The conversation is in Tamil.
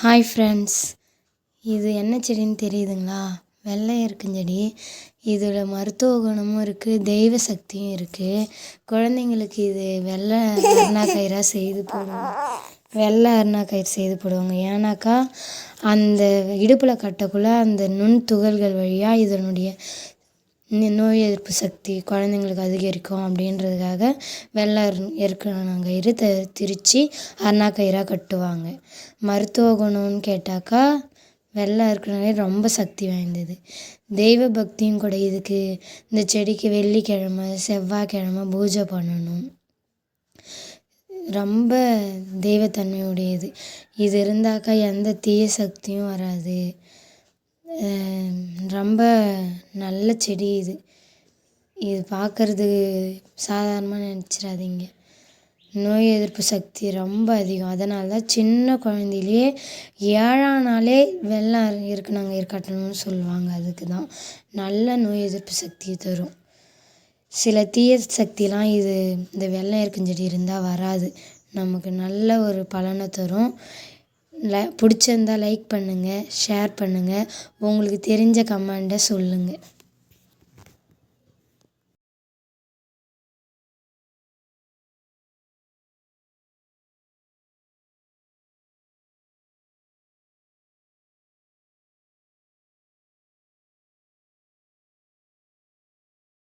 ஹாய் ஃப்ரெண்ட்ஸ் இது என்ன செடின்னு தெரியுதுங்களா? வெள்ளை இருக்குது செடி. இதில் மருத்துவ குணமும் இருக்குது தெய்வ சக்தியும் இருக்குது குழந்தைங்களுக்கு இது வெள்ளை அருணாக்கயிறாக செய்து போடுவாங்க வெள்ளை அருணாக்கயிறு செய்து போடுவாங்க. ஏன்னாக்கா அந்த இடுப்பில் கட்டக்குள்ள அந்த நுண் துகள்கள் வழியாக இதனுடைய நோய் எதிர்ப்பு சக்தி குழந்தைங்களுக்கு அதிகரிக்கும் அப்படின்றதுக்காக வெள்ளை எருக்கணங்கயிறு த திரித்து அருணாக்கயிறாக கட்டுவாங்க. மருத்துவ குணம்னு கேட்டாக்கா வெள்ளை எருக்கணங்கயிறு ரொம்ப சக்தி வாய்ந்தது. தெய்வ பக்தியும் கூட இதுக்கு இந்த செடிக்கு வெள்ளிக்கிழமை செவ்வாய்க்கிழமை பூஜை பண்ணணும். ரொம்ப தெய்வத்தன்மையுடையது. இது இருந்தாக்கா எந்த தீய சக்தியும் வராது. ரொம்ப நல்ல செடி இது. இது பார்க்கறது சாதாரணமாக நினச்சிடாதீங்க. நோய் எதிர்ப்பு சக்தி ரொம்ப அதிகம். அதனால தான் சின்ன குழந்தையிலே ஏழாம் நாளே வெள்ளம் இருக்கு நாங்கள் இருக்கட்டணும்னு சொல்லுவாங்க. அதுக்கு தான் நல்ல நோய் எதிர்ப்பு சக்தியை தரும். சில தீய சக்திலாம் இது இந்த வெள்ளம் வெள்ளை செடி இருந்தால் வராது. நமக்கு நல்ல ஒரு பலனை தரும். ல பிடிச்சிருந்தா லைக் பண்ணுங்கள் ஷேர் பண்ணுங்கள் உங்களுக்கு தெரிஞ்ச கமெண்டை சொல்லுங்கள்